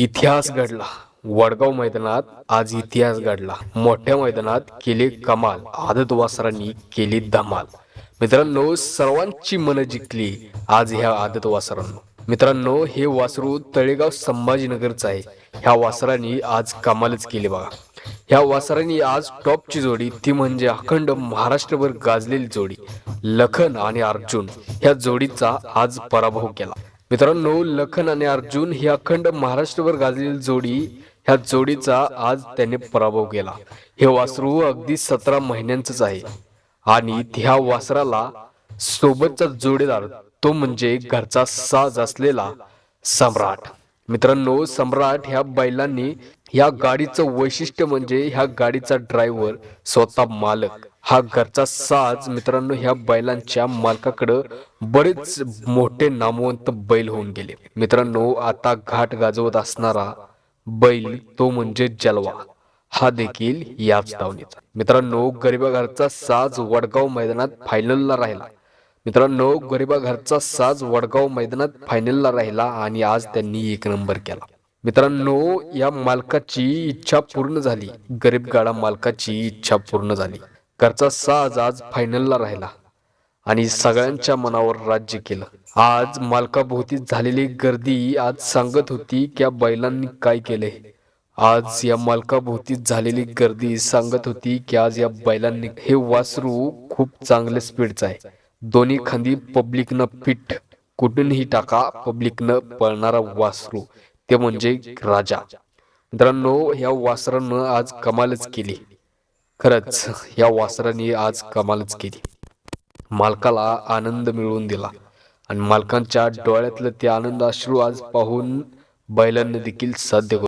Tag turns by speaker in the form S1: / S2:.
S1: इतिहास घडला. वडगाव मैदानात आज इतिहास घडला. मोठ्या मैदानात केले कमाल. आदत वासरांनी केली धमाल. मित्रांनो सर्वांची मनं जिंकली आज ह्या आदत वासरांनो. मित्रांनो हे वासरू तळेगाव संभाजीनगरचं आहे. ह्या वासरांनी आज कमालच केली बघा. ह्या वासरांनी आज टॉपची जोडी ती म्हणजे अखंड महाराष्ट्रभर गाजलेली जोडी. लखन आणि अर्जुन ह्या जोडीचा आज पराभव केला. मित्रांनो लखन आणि अर्जुन ही अखंड महाराष्ट्रभर गाजलेली जोडी ह्या जोडीचा आज त्याने पराभव केला. हे वासरू अगदी सतरा महिन्यांचंच आहे. आणि त्या वासराला सोबतचा जोडीदार तो म्हणजे घरचा साज असलेला सम्राट. मित्रांनो सम्राट ह्या बैलांनी ह्या गाडीचं वैशिष्ट्य म्हणजे ह्या गाडीचा ड्रायव्हर स्वतः मालक. हा घरचा साज मित्रांनो ह्या बैलांच्या मालकाकडं बरेच मोठे नामवंत बैल होऊन गेले. मित्रांनो आता घाट गाजवत असणारा बैल तो म्हणजे जलवा. हा देखील याच धावणीचा. मित्रांनो गरिबा घरचा साज वडगाव मैदानात फायनलला राहिला. मित्रांनो गरिबा घरचा साज वडगाव मैदानात फायनलला राहिला आणि आज त्यांनी एक नंबर केला. मित्रांनो या मालकाची इच्छा पूर्ण झाली. गरीब गाडा मालकाची इच्छा पूर्ण झाली. घरचा साज आज फायनलला राहिला आणि सगळ्यांच्या मनावर राज्य केलं. आज मालकाभोवती झालेली गर्दी आज सांगत होती की या बैलांनी काय केले. आज या मालकाभोवती झालेली गर्दी सांगत होती की आज या बैलांनी हे वासरू खूप चांगले स्पीडचं आहे. दोन्ही खांदी पब्लिकनं फिट कुठूनही टाका पब्लिकनं पळणारा वासरू ते म्हणजे राजा. मित्रांनो या वासरानं आज कमालच केली. खरंच या वासराने आज कमालच केली. मालकाला आनंद मिळवून दिला आणि मालकांच्या डोळ्यातलं ते आनंद अश्रू आज पाहून बैलांना देखील साध्य